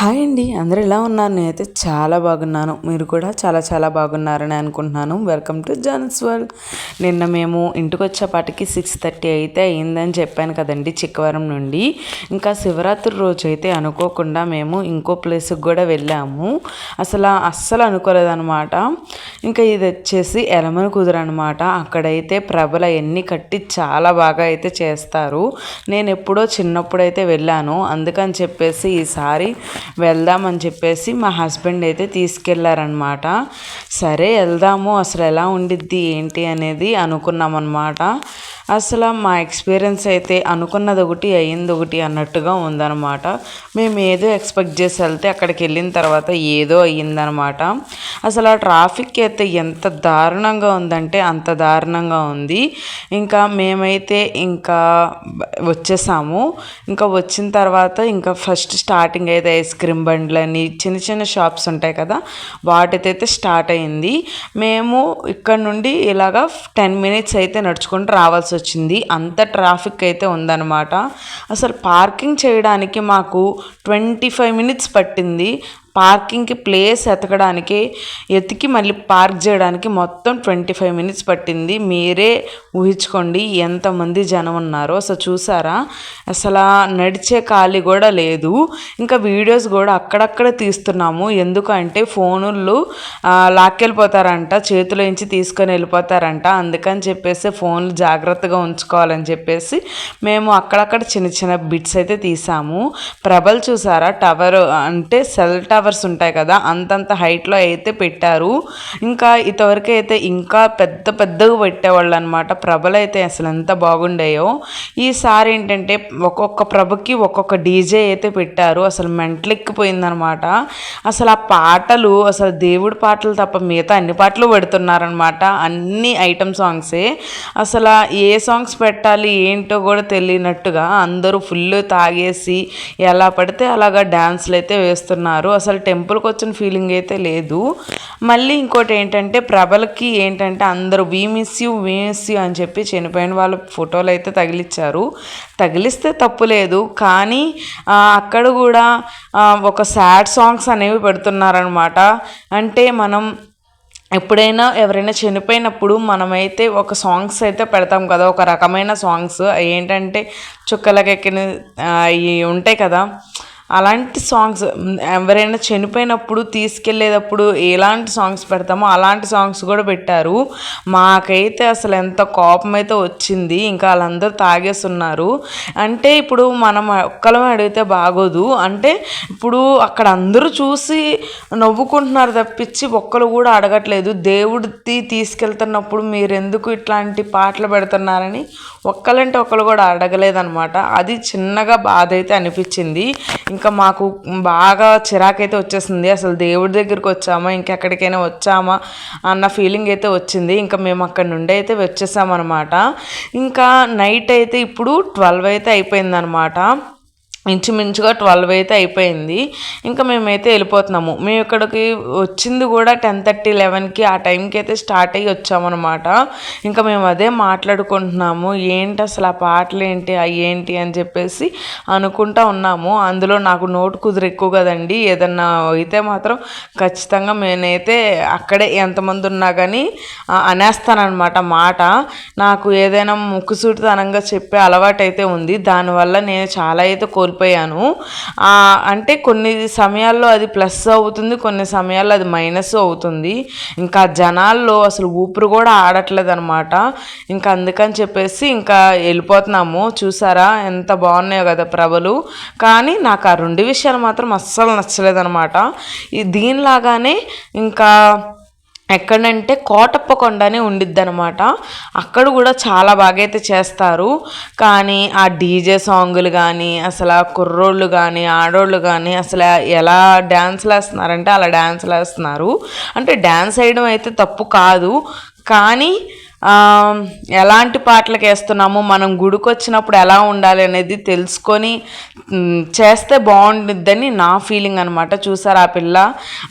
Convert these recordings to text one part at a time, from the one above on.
Hi అండి అందరూ ఎలా ఉన్నారు? నేనైతే చాలా బాగున్నాను. మీరు కూడా చాలా చాలా బాగున్నారని అనుకుంటున్నాను. వెల్కమ్ టు జాన్స్ వరల్డ్ నిన్న మేము ఇంటికి వచ్చేపాటికి సిక్స్ థర్టీ అయితే అయిందని చెప్పాను కదండి చిక్కవరం నుండి. ఇంకా శివరాత్రి రోజు అయితే అనుకోకుండా మేము ఇంకో ప్లేస్కి కూడా వెళ్ళాము. అసలు అస్సలు అనుకోలేదనమాట ఇంకా ఇది వచ్చేసి ఎలమన కుదురు అనమాట అక్కడైతే ప్రభల ఎన్ని కట్టి చాలా బాగా అయితే చేస్తారు. నేను ఎప్పుడో చిన్నప్పుడైతే వెళ్ళాను. అందుకని చెప్పేసి ఈసారి వెళ్దామని చెప్పేసి మా హస్బెండ్ అయితే తీసుకెళ్ళారనమాట సరే వెళ్దాము. అసలు ఎలా ఉండిద్ది ఏంటి అనేది అనుకున్నామన్నమాట. అసలు మా ఎక్స్పీరియన్స్ అయితే అనుకున్నది ఒకటి అయ్యింది ఒకటి అన్నట్టుగా ఉందన్నమాట. మేము ఏదో ఎక్స్పెక్ట్ చేసి వెళ్తే అక్కడికి వెళ్ళిన తర్వాత ఏదో అయ్యిందనమాట అసలు ఆ ట్రాఫిక్ అయితే ఎంత దారుణంగా ఉందంటే అంత దారుణంగా ఉంది. ఇంకా మేమైతే ఇంకా వచ్చేసాము. ఇంకా వచ్చిన తర్వాత ఇంకా ఫస్ట్ స్టార్టింగ్ అయితే ఐస్ క్రీమ్ బండ్లని చిన్న చిన్న షాప్స్ ఉంటాయి కదా వాటితో స్టార్ట్ అయింది. మేము ఇక్కడ నుండి ఇలాగా టెన్ మినిట్స్ అయితే నడుచుకుంటూ రావాల్సి వచ్చింది. అంత ట్రాఫిక్ అయితే ఉందన్నమాట. అసలు పార్కింగ్ చేయడానికి మాకు ట్వంటీ ఫైవ్ మినిట్స్ పట్టింది. పార్కింగ్కి ప్లేస్ ఎతకడానికి ఎతికి మళ్ళీ పార్క్ చేయడానికి మొత్తం ట్వంటీ ఫైవ్ మినిట్స్ పట్టింది. మీరే ఊహించుకోండి ఎంతమంది జనం ఉన్నారో. అసలు చూసారా? అసలు నడిచే ఖాళీ కూడా లేదు. ఇంకా వీడియోస్ కూడా అక్కడక్కడ తీస్తున్నాము. ఎందుకంటే ఫోనులు లాక్కెళ్ళిపోతారంట చేతిలోంచి తీసుకొని వెళ్ళిపోతారంట. అందుకని చెప్పేసి ఫోన్లు జాగ్రత్తగా ఉంచుకోవాలని చెప్పేసి మేము అక్కడక్కడ చిన్న చిన్న బిట్స్ అయితే తీసాము. ప్రభలు చూసారా? టవర్ అంటే సెల్ టవర్ ఫ్లవర్స్ ఉంటాయి కదా అంతంత హైట్లో అయితే పెట్టారు. ఇంకా ఇంతవరకు అయితే ఇంకా పెద్ద పెద్దగా పెట్టేవాళ్ళు అనమాట ప్రభలు అయితే అసలు ఎంత బాగుండేయో. ఈసారి ఏంటంటే ఒక్కొక్క ప్రభకి ఒక్కొక్క డీజే అయితే పెట్టారు. అసలు మెంటలెక్కిపోయిందనమాట అసలు ఆ పాటలు అసలు దేవుడి పాటలు తప్ప మిగతా అన్ని పాటలు పెడుతున్నారనమాట అన్ని ఐటమ్ సాంగ్సే అసలు ఏ సాంగ్స్ పెట్టాలి ఏంటో కూడా తెలియనట్టుగా అందరూ ఫుల్ తాగేసి ఎలా పడితే అలాగా డ్యాన్స్లు అయితే వేస్తున్నారు. అసలు అసలు టెంపుల్కి వచ్చిన ఫీలింగ్ అయితే లేదు. మళ్ళీ ఇంకోటి ఏంటంటే ప్రభలకి ఏంటంటే అందరూ we miss you we miss you అని చెప్పి చనిపోయిన వాళ్ళ ఫోటోలు అయితే తగిలిచ్చారు. తగిలిస్తే తప్పు లేదు కానీ అక్కడ కూడా ఒక సాడ్ సాంగ్స్ అనేవి పెడుతున్నారనమాట అంటే మనం ఎప్పుడైనా ఎవరైనా చనిపోయినప్పుడు మనమైతే ఒక సాంగ్స్ అయితే పెడతాం కదా ఒక రకమైన సాంగ్స్ ఏంటంటే చుక్కలకెక్కిన అవి ఉంటాయి కదా. అలాంటి సాంగ్స్ ఎవరైనా చనిపోయినప్పుడు తీసుకెళ్ళేటప్పుడు ఎలాంటి సాంగ్స్ పెడతామో అలాంటి సాంగ్స్ కూడా పెట్టారు. మాకైతే అసలు ఎంత కోపం అయితే వచ్చింది ఇంకా వాళ్ళందరూ తాగేస్తున్నారు. అంటే ఇప్పుడు మనం ఒక్కలం అడిగితే బాగోదు. అంటే ఇప్పుడు అక్కడ అందరూ చూసి నవ్వుకుంటున్నారు తప్పించి ఒక్కరు కూడా అడగట్లేదు. దేవుడిది తీసుకెళ్తున్నప్పుడు మీరు ఎందుకు ఇట్లాంటి పాటలు పెడుతున్నారని ఒక్కలంటే ఒక్కరు కూడా అడగలేదనమాట అది చిన్నగా బాధ అయితే అనిపించింది. ఇంకా మాకు బాగా చిరాకైతే వచ్చేసింది. అసలు దేవుడి దగ్గరికి వచ్చామా? ఇంకెక్కడికైనా వచ్చామా? అన్న ఫీలింగ్ అయితే వచ్చింది. ఇంకా మేము అక్కడ నుండి అయితే వచ్చేసామన్నమాట. ఇంకా నైట్ అయితే ఇప్పుడు ట్వెల్వ్ అయితే అయిపోయిందనమాట ఇంచుమించుగా ట్వెల్వ్ అయితే అయిపోయింది. ఇంకా మేమైతే వెళ్ళిపోతున్నాము. మేము ఇక్కడికి వచ్చింది కూడా టెన్ థర్టీ లెవెన్కి ఆ టైంకి అయితే స్టార్ట్ అయ్యి వచ్చామన్నమాట. ఇంకా మేము అదే మాట్లాడుకుంటున్నాము. ఏంటి అసలు ఆ పాటలు ఏంటి అవి ఏంటి అని చెప్పేసి అనుకుంటా ఉన్నాము. అందులో నాకు నోటు కుదురు ఎక్కువ కదండి. ఏదన్నా అయితే మాత్రం ఖచ్చితంగా నేనైతే అక్కడే ఎంతమంది ఉన్నా కానీ అనేస్తానమాట మాట. నాకు ఏదైనా ముక్కుసూటితనంగా చెప్పే అలవాటు అయితే ఉంది. దానివల్ల నేను చాలా అయితే కోల్పోయి కోల్పోయాను. అంటే కొన్ని సమయాల్లో అది ప్లస్ అవుతుంది కొన్ని సమయాల్లో అది మైనస్ అవుతుంది. ఇంకా జనాల్లో అసలు ఊపిరి కూడా ఆడట్లేదు అనమాట ఇంకా అందుకని చెప్పేసి ఇంకా వెళ్ళిపోతున్నాము. చూసారా ఎంత బాగున్నాయో కదా ప్రభలు. కానీ నాకు ఆ రెండు విషయాలు మాత్రం అస్సలు నచ్చలేదనమాట దీనిలాగానే ఇంకా ఎక్కడంటే కోటప్పకొండనే ఉండిద్ది అనమాట అక్కడ కూడా చాలా బాగా అయితే చేస్తారు. కానీ ఆ డీజే సాంగులు కానీ అసలు ఆ కుర్రోళ్ళు కానీ ఆడోళ్ళు కానీ అసలు ఎలా డ్యాన్స్లు వేస్తున్నారంటే అలా డ్యాన్స్లు వేస్తున్నారు అంటే డ్యాన్స్ వేయడం అయితే తప్పు కాదు. కానీ ఎలాంటి పాటలకు వేస్తున్నాము మనం గుడికి వచ్చినప్పుడు ఎలా ఉండాలి అనేది తెలుసుకొని చేస్తే బాగుంటుందని నా ఫీలింగ్ అనమాట చూసారు ఆ పిల్ల?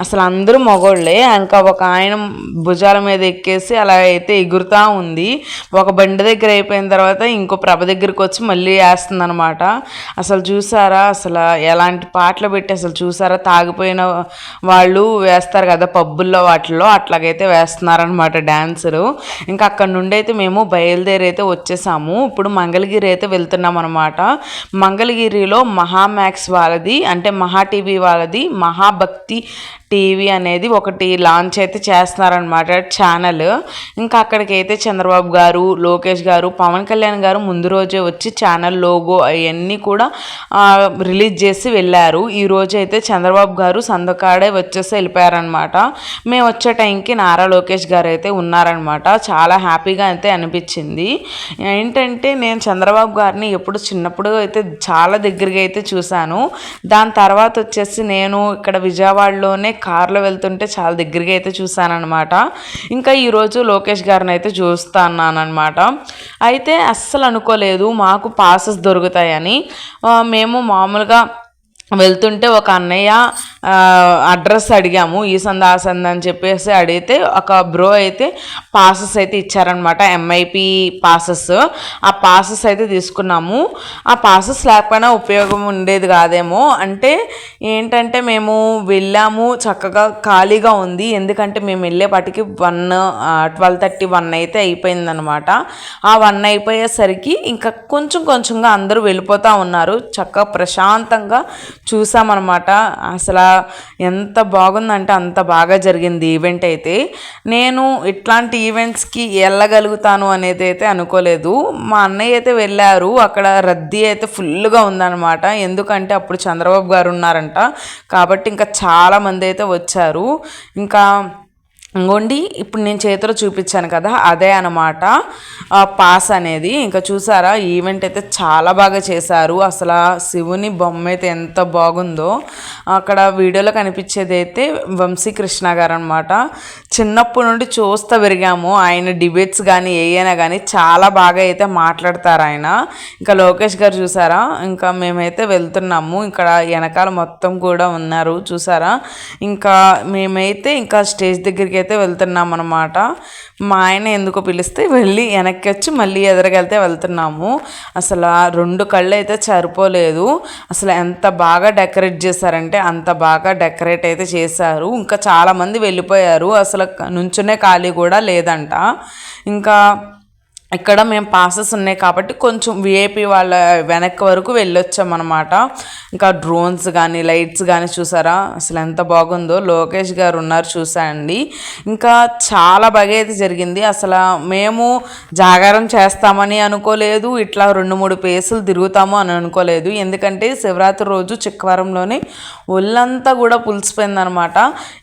అసలు అందరూ మగోళ్ళే. ఇంకా ఒక ఆయన భుజాల మీద ఎక్కేసి అలా అయితే ఎగురుతూ ఉంది. ఒక బండి దగ్గర అయిపోయిన తర్వాత ఇంకో ప్రభ దగ్గరికి వచ్చి మళ్ళీ వేస్తుందనమాట అసలు చూసారా? అసలు ఎలాంటి పాటలు పెట్టి అసలు చూసారా? తాగిపోయిన వాళ్ళు వేస్తారు కదా పబ్బుల్లో వాటిల్లో అట్లాగైతే వేస్తున్నారనమాట డ్యాన్సరు ఇంకా అక్కడ నుండి అయితే మేము బయలుదేరి అయితే వచ్చేసాము. ఇప్పుడు మంగళగిరి అయితే వెళ్తున్నాం అనమాట మంగళగిరిలో మహామ్యాక్స్ వాళ్ళది అంటే మహా టీవీ వాళ్ళది మహాభక్తి టీవీ అనేది ఒకటి లాంచ్ అయితే చేస్తున్నారనమాట ఛానల్. ఇంకా అక్కడికి అయితే చంద్రబాబు గారు లోకేష్ గారు పవన్ కళ్యాణ్ గారు ముందు రోజే వచ్చి ఛానల్ లోగో అవన్నీ కూడా రిలీజ్ చేసి వెళ్ళారు. ఈ రోజు అయితే చంద్రబాబు గారు సందకాడే వచ్చేసి వెళ్ళిపోయారనమాట మేము వచ్చే టైంకి నారా లోకేష్ గారు అయితే ఉన్నారనమాట చాలా హ్యాపీగా అయితే అనిపించింది. ఏంటంటే నేను చంద్రబాబు గారిని ఎప్పుడు చిన్నప్పుడు అయితే చాలా దగ్గరగా అయితే చూశాను. దాని తర్వాత వచ్చేసి నేను ఇక్కడ విజయవాడలోనే కార్లో వెళ్తుంటే చాలా దగ్గరగా అయితే చూశానమాట ఇంకా ఈరోజు లోకేష్ గారిని అయితే చూస్తానమాట అయితే అస్సలు అనుకోలేదు మాకు పాసెస్ దొరుకుతాయని. మేము మామూలుగా వెళ్తుంటే ఒక అన్నయ్య అడ్రస్ అడిగాము ఈ సంద ఆ సంద అని చెప్పేసి అడిగితే ఒక బ్రో అయితే పాసెస్ అయితే ఇచ్చారనమాట ఎంఐపి పాసెస్. ఆ పాసెస్ అయితే తీసుకున్నాము. ఆ పాసెస్ లేకపోయినా ఉపయోగం ఉండేది కాదేమో. అంటే ఏంటంటే మేము వెళ్ళాము చక్కగా ఖాళీగా ఉంది. ఎందుకంటే మేము వెళ్ళేపాటికి వన్ ట్వెల్వ్ థర్టీ వన్ అయితే అయిపోయిందనమాట ఆ వన్ అయిపోయేసరికి ఇంకా కొంచెం కొంచెంగా అందరూ వెళ్ళిపోతూ ఉన్నారు. చక్కగా ప్రశాంతంగా చూసామన్నమాట. అసలు ఎంత బాగుందంటే అంత బాగా జరిగింది ఈవెంట్ అయితే. నేను ఇట్లాంటి ఈవెంట్స్కి వెళ్ళగలుగుతాను అనేది అయితే అనుకోలేదు. మా అన్నయ్య అయితే వెళ్ళారు. అక్కడ రద్దీ అయితే ఫుల్గా ఉందన్నమాట. ఎందుకంటే అప్పుడు చంద్రబాబు గారు ఉన్నారంట. కాబట్టి ఇంకా చాలామంది అయితే వచ్చారు. ఇంకా ఇంకోండి ఇప్పుడు నేను చేతిలో చూపించాను కదా అదే అనమాట పాస్ అనేది. ఇంకా చూసారా ఈవెంట్ అయితే చాలా బాగా చేశారు. అసలు శివుని బొమ్మ అయితే ఎంత బాగుందో. అక్కడ వీడియోలో కనిపించేది అయితే వంశీకృష్ణ గారు అనమాట చిన్నప్పటి నుండి చూస్తూ పెరిగాము. ఆయన డిబేట్స్ కానీ ఏయైనా కానీ చాలా బాగా అయితే మాట్లాడతారు ఆయన. ఇంకా లోకేష్ గారు చూసారా ఇంకా మేమైతే వెళ్తున్నాము. ఇక్కడ వెనకాల మొత్తం కూడా ఉన్నారు. చూసారా ఇంకా మేమైతే ఇంకా స్టేజ్ దగ్గరికి అయితే వెళ్తున్నాం అనమాట మా ఆయన ఎందుకో పిలిస్తే వెళ్ళి వెనక్కి వచ్చి మళ్ళీ ఎదురుకెళ్తే వెళ్తున్నాము. అసలు ఆ రెండు కళ్ళు అయితే సరిపోలేదు. అసలు ఎంత బాగా డెకరేట్ చేశారంటే అంత బాగా డెకరేట్ అయితే చేశారు. ఇంకా చాలామంది వెళ్ళిపోయారు. అసలు నుంచునే ఖాళీ కూడా లేదంట. ఇంకా ఇక్కడ మేము పాసెస్ ఉన్నాయి కాబట్టి కొంచెం విఐపి వాళ్ళ వెనక్కి వరకు వెళ్ళొచ్చామన్నమాట ఇంకా డ్రోన్స్ కానీ లైట్స్ కానీ చూసారా? అసలు ఎంత బాగుందో. లోకేష్ గారు ఉన్నారు చూసా అండి ఇంకా చాలా బాగా అయితే జరిగింది. అసలు మేము జాగారం చేస్తామని అనుకోలేదు. ఇట్లా రెండు మూడు పేసులు తిరుగుతాము అని అనుకోలేదు. ఎందుకంటే శివరాత్రి రోజు చిక్కవరంలోనే ఒళ్ళంతా కూడా పులిసిపోయిందనమాట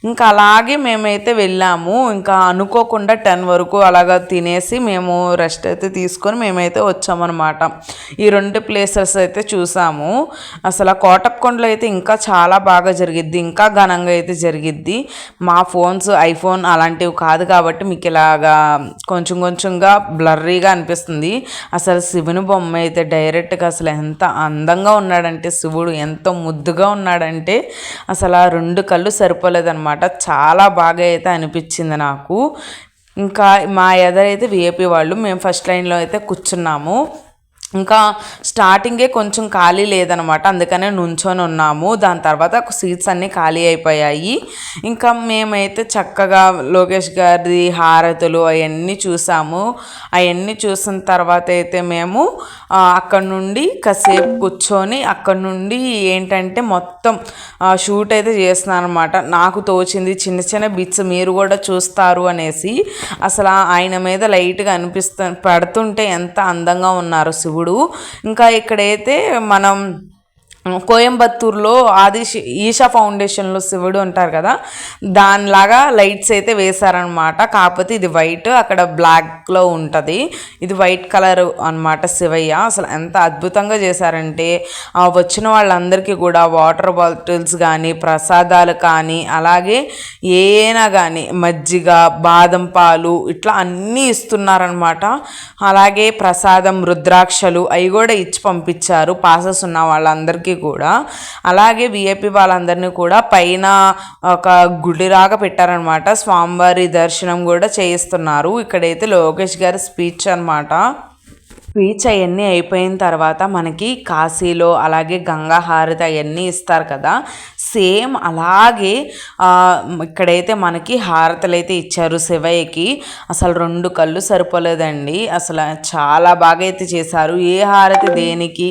ఇంకా అలాగే మేమైతే వెళ్ళాము. ఇంకా అనుకోకుండా టెన్ వరకు అలాగా తినేసి మేము రెస్ట్ అయితే తీసుకొని మేమైతే వచ్చామన్నమాట. ఈ రెండు ప్లేసెస్ అయితే చూసాము. అసలు ఆ కోటప్పకొండలో అయితే ఇంకా చాలా బాగా జరిగిద్ది ఇంకా ఘనంగా అయితే జరిగిద్ది. మా ఫోన్స్ ఐఫోన్ అలాంటివి కాదు కాబట్టి మీకు ఇలాగా కొంచెం కొంచెంగా బ్లర్రీగా అనిపిస్తుంది. అసలు శివుని బొమ్మ అయితే డైరెక్ట్గా అసలు ఎంత అందంగా ఉన్నాడంటే శివుడు ఎంతో ముద్దుగా ఉన్నాడంటే అసలు ఆ రెండు కళ్ళు సరిపోలేదన్నమాట. చాలా బాగా అయితే అనిపించింది నాకు. ఇంకా మా ఎదరైతే విఐపి వాళ్ళు మేము ఫస్ట్ లైన్లో అయితే కూర్చున్నాము. ఇంకా స్టార్టింగే కొంచెం ఖాళీ లేదనమాట. అందుకనే నుంచొని ఉన్నాము. దాని తర్వాత సీట్స్ అన్నీ ఖాళీ అయిపోయాయి. ఇంకా మేమైతే చక్కగా లోకేష్ గారి హారతులు అవన్నీ చూసాము. అవన్నీ చూసిన తర్వాత అయితే మేము అక్కడ నుండి కాసేపు కూర్చొని అక్కడ నుండి ఏంటంటే మొత్తం షూట్ అయితే చేస్తున్నాను అనమాట నాకు తోచింది చిన్న చిన్న బిట్స్ మీరు కూడా చూస్తారు అనేసి. అసలు ఆయన మీద లైట్గా అనిపిస్తు పడుతుంటే ఎంత అందంగా ఉన్నారు శివుడు. ఇంకా ఇక్కడైతే మనం కోయంబత్తూరులో ఆది ఈషా ఫౌండేషన్లో శివుడు ఉంటారు కదా దానిలాగా లైట్స్ అయితే వేశారనమాట కాకపోతే ఇది వైట్ అక్కడ బ్లాక్లో ఉంటుంది. ఇది వైట్ కలర్ అన్నమాట శివయ్య. అసలు ఎంత అద్భుతంగా చేశారంటే వచ్చిన వాళ్ళందరికీ కూడా వాటర్ బాటిల్స్ కానీ ప్రసాదాలు కానీ అలాగే ఏనా కానీ మజ్జిగ బాదం పాలు ఇట్లా అన్నీ ఇస్తున్నారనమాట అలాగే ప్రసాదం రుద్రాక్షలు అవి కూడా ఇచ్చి పంపించారు. పాసెస్ ఉన్న వాళ్ళందరికీ కూడా అలాగే విఐపి వాళ్ళందరినీ కూడా పైన ఒక గుడిలాగా పెట్టారనమాట స్వామివారి దర్శనం కూడా చేయిస్తున్నారు. ఇక్కడైతే లోకేష్ గారి స్పీచ్ అనమాట స్పీచ్ అవన్నీ అయిపోయిన తర్వాత మనకి కాశీలో అలాగే గంగా హారతి అవన్నీ ఇస్తారు కదా. సేమ్ అలాగే ఇక్కడైతే మనకి హారతలు అయితే ఇచ్చారు శివయ్యకి. అసలు రెండు కళ్ళు సరిపోలేదండి. అసలు చాలా బాగా అయితే చేశారు. ఏ హారతి దేనికి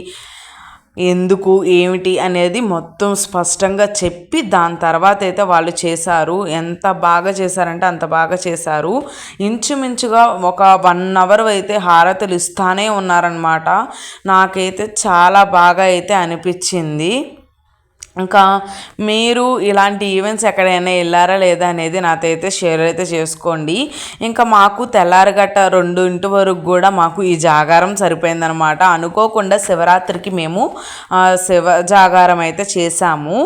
ఎందుకు ఏమిటి అనేది మొత్తం స్పష్టంగా చెప్పి దాని తర్వాత అయితే వాళ్ళు చేశారు. ఎంత బాగా చేశారంటే అంత బాగా చేశారు. ఇంచుమించుగా ఒక వన్ అవర్ అయితే హారతులు ఇస్తానే ఉన్నారనమాట నాకైతే చాలా బాగా అయితే అనిపించింది. ఇంకా మీరు ఇలాంటి ఈవెంట్స్ ఎక్కడైనా వెళ్ళారా లేదా అనేది నాతో అయితే షేర్ అయితే చేసుకోండి. ఇంకా మాకు తెల్లారగట్ట ఇంటి వరకు కూడా మాకు ఈ జాగారం సరిపోయిందనమాట అనుకోకుండా శివరాత్రికి మేము శివ జాగారం అయితే చేసాము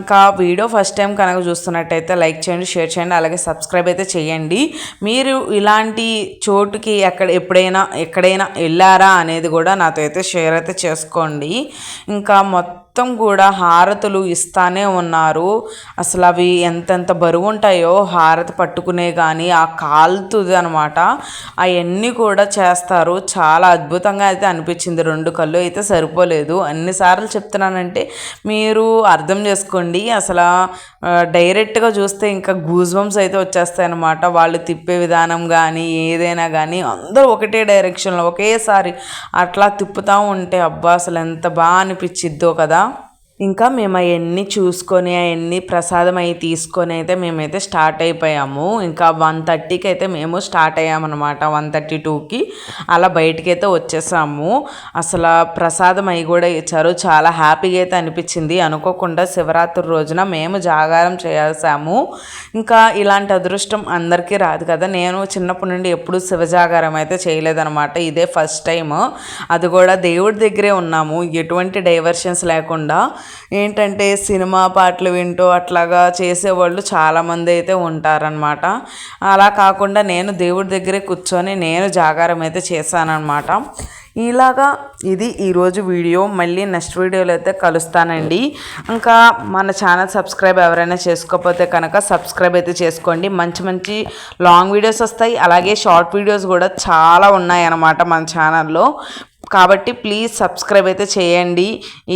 ఇంకా వీడియో ఫస్ట్ టైం కనుక చూస్తున్నట్టయితే లైక్ చేయండి షేర్ చేయండి అలాగే సబ్స్క్రైబ్ అయితే చేయండి. మీరు ఇలాంటి చోటుకి ఎక్కడ ఎప్పుడైనా ఎక్కడైనా వెళ్ళారా అనేది కూడా నాతో అయితే షేర్ అయితే చేసుకోండి. ఇంకా మొత్తం మొత్తం కూడా హారతులు ఇస్తానే ఉన్నారు. అసలు అవి ఎంతెంత బరువు ఉంటాయో హారతి పట్టుకునే కానీ ఆ కాలుతుంది అనమాట అవన్నీ కూడా చేస్తారు. చాలా అద్భుతంగా అయితే అనిపించింది. రెండు కళ్ళు అయితే సరిపోలేదు. అన్నిసార్లు చెప్తున్నానంటే మీరు అర్థం చేసుకోండి. అసలు డైరెక్ట్గా చూస్తే ఇంకా గూజ్బంస్ అయితే వచ్చేస్తాయి అనమాట వాళ్ళు తిప్పే విధానం కానీ ఏదైనా కానీ అందరూ ఒకటే డైరెక్షన్లో ఒకేసారి అట్లా తిప్పుతూ ఉంటే అబ్బా! అసలు ఎంత బాగా అనిపించిద్దో కదా! ఇంకా మేము అవన్నీ చూసుకొని అవన్నీ ప్రసాదం అవి తీసుకొని అయితే మేమైతే స్టార్ట్ అయిపోయాము. ఇంకా వన్ థర్టీకి అయితే మేము స్టార్ట్ అయ్యామన్నమాట వన్ థర్టీ టూకి. అలా బయటకైతే అయితే వచ్చేసాము. అసలు ప్రసాదం అవి కూడా ఇచ్చారు. చాలా హ్యాపీగా అయితే అనిపించింది. అనుకోకుండా శివరాత్రి రోజున మేము జాగారం చేసాము. ఇంకా ఇలాంటి అదృష్టం అందరికీ రాదు కదా. నేను చిన్నప్పటి నుండి ఎప్పుడు శివజాగారం అయితే చేయలేదన్నమాట. ఇదే ఫస్ట్ టైం అది కూడా దేవుడి దగ్గరే ఉన్నాము. ఎటువంటి డైవర్షన్స్ లేకుండా. ఏంటంటే సినిమా పాటలు వింటూ అట్లాగా చేసేవాళ్ళు చాలామంది అయితే ఉంటారనమాట అలా కాకుండా నేను దేవుడి దగ్గరే కూర్చొని నేను జాగారం అయితే చేశానన్నమాట. ఇలాగా ఇది ఈరోజు వీడియో. మళ్ళీ నెక్స్ట్ వీడియోలో అయితే కలుస్తానండి. ఇంకా మన ఛానల్ సబ్స్క్రైబ్ ఎవరైనా చేసుకోకపోతే కనుక సబ్స్క్రైబ్ అయితే చేసుకోండి. మంచి మంచి లాంగ్ వీడియోస్ వస్తాయి. అలాగే షార్ట్ వీడియోస్ కూడా చాలా ఉన్నాయి అన్నమాట మన ఛానల్లో. కాబట్టి ప్లీజ్ సబ్స్క్రైబ్ అయితే చేయండి.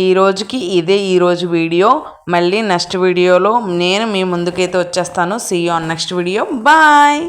ఈ రోజుకి ఇదే ఈరోజు వీడియో. మళ్ళీ నెక్స్ట్ వీడియోలో నేను మీ ముందుకైతే వచ్చేస్తాను. See on next video bye